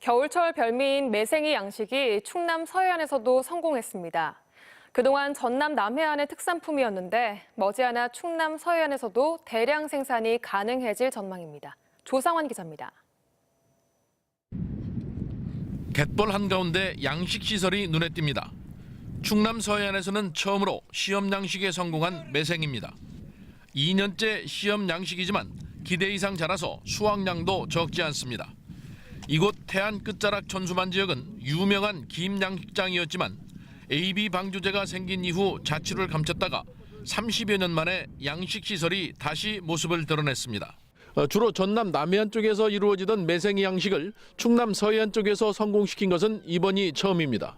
겨울철 별미인 매생이 양식이 충남 서해안에서도 성공했습니다. 그동안 전남 남해안의 특산품이었는데 머지않아 충남 서해안에서도 대량 생산이 가능해질 전망입니다. 조상환 기자입니다. 갯벌 한가운데 양식 시설이 눈에 띕니다. 충남 서해안에서는 처음으로 시험 양식에 성공한 매생입니다. 2년째 시험 양식이지만 기대 이상 자라서 수확량도 적지 않습니다. 이곳 태안 끝자락 천수만 지역은 유명한 김 양식장이었지만 AB 방조제가 생긴 이후 자취를 감췄다가 30여 년 만에 양식 시설이 다시 모습을 드러냈습니다. 어, 주로 전남 남해안 쪽에서 이루어지던 매생이 양식을 충남 서해안 쪽에서 성공시킨 것은 이번이 처음입니다.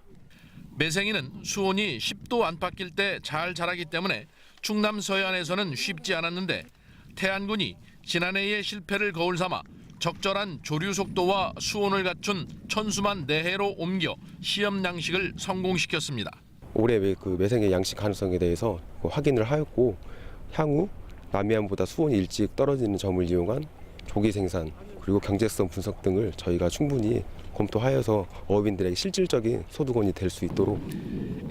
매생이는 수온이 10도 안팎일 때 잘 자라기 때문에 충남 서해안에서는 쉽지 않았는데 태안군이 지난해의 실패를 거울 삼아 적절한 조류 속도와 수온을 갖춘 천수만 내해로 옮겨 시험 양식을 성공시켰습니다. 올해 매- 그 매생의 양식 가능성에 대해서 그 확인을 하였고 향후 남해안보다 수온이 일찍 떨어지는 점을 이용한 조기 생산 그리고 경제성 분석 등을 저희가 충분히 검토하여서 어업인들에게 실질적인 소득원이 될 수 있도록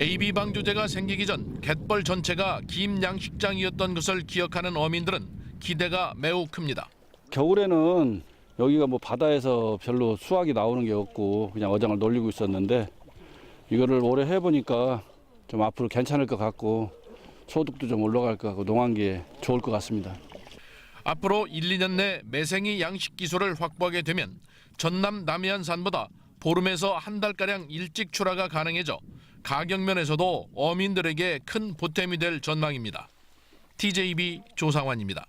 AB 방조제가 생기기 전 갯벌 전체가 김 양식장이었던 것을 기억하는 어민들은 기대가 매우 큽니다. 겨울에는 여기가 뭐 바다에서 별로 수확이 나오는 게 없고 그냥 어장을 놀리고 있었는데 이거를 올해 해보니까 좀 앞으로 괜찮을 것 같고 소득도 좀 올라갈 것 같고 농한기에 좋을 것 같습니다. 앞으로 1, 2년 내 매생이 양식 기술을 확보하게 되면 전남 남해안산보다 보름에서 한 달가량 일찍 출하가 가능해져 가격 면에서도 어민들에게 큰 보탬이 될 전망입니다. TJB 조상환입니다.